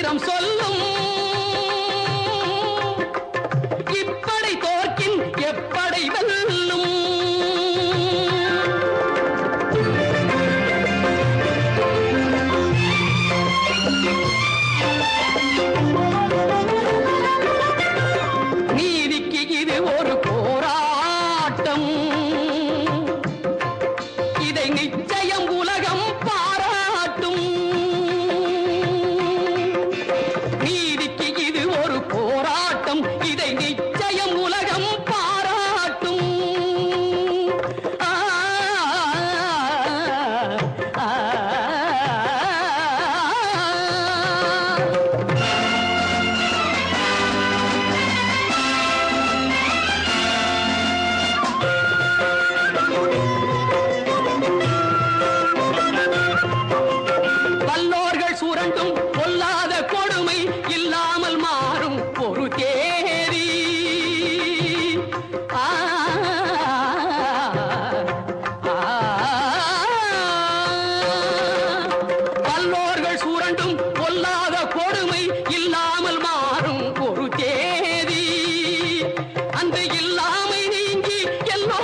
நமது சொல்லும். இப்படை தோற்கின் எப்படை வெல்லும்.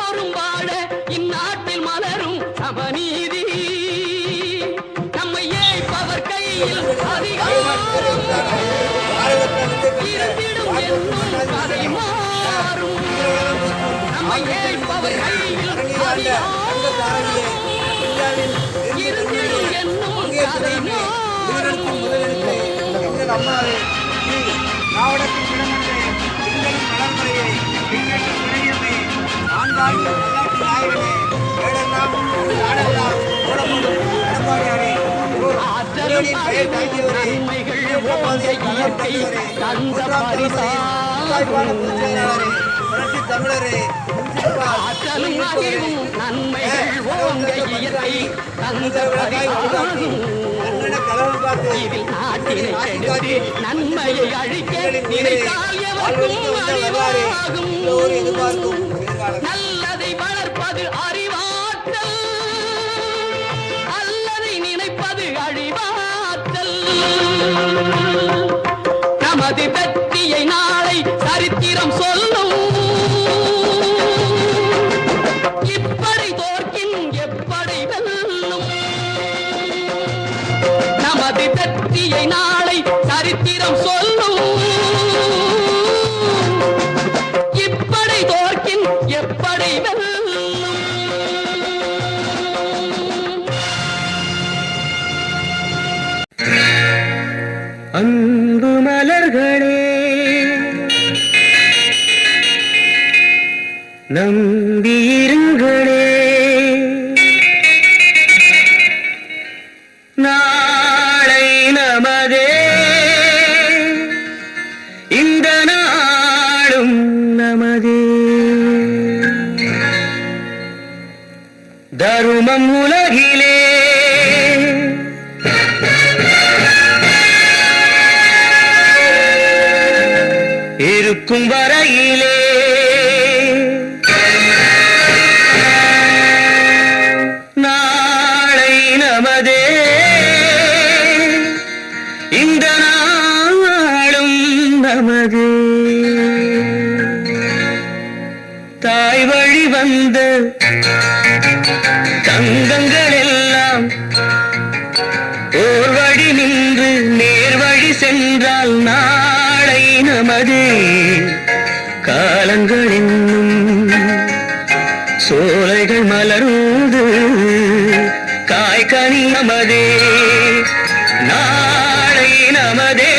எல்லோரும் வாழ இந்நாட்டில் மலரும் சமநீதி நம்மை ஏய்ப்பவர் கையில் அதிகாரம். இருந்திடும் என்னும் கதை மாறும் நம்மை ஏய்ப்பவர் கையில் அதிகாரம் இருந்திடும் என்னும் கதை மாறும் நாவடத்தின் இடமன்றே எங்களின் நலன்முறையை எங்களின் தமிழரே ஆற்றலும் அறிவும் நன்மைகள் ஓங்க இயற்கை தந்த பரிசாகும் இதில் நாட்டினை கெடுத்து நன்மையை அழிக்க நினைத்தால் எவருக்கும் அறிவாகும். நல்லதை வளர்ப்பது அறிவாற்றல். அல்லதை நினைப்பது அழிவாற்றல். நமது வெற்றியை நமது வெற்றியை நாளை சரித்திரம் சொல்லும். இப்படை தோற்கின் எப்படி அன்பு மலர்களே நம் தருமம் உலகிலே இருக்கும் வரையிலே தாய் வழி வந்த தங்கங்கள் எல்லாம் ஓர் வழி நின்று நேர் வழி சென்றால் நாளை நமது காலங்கள் என்னும் சோலைகள் மலர்ந்து காய்கனி நமதே நாளை நமதே.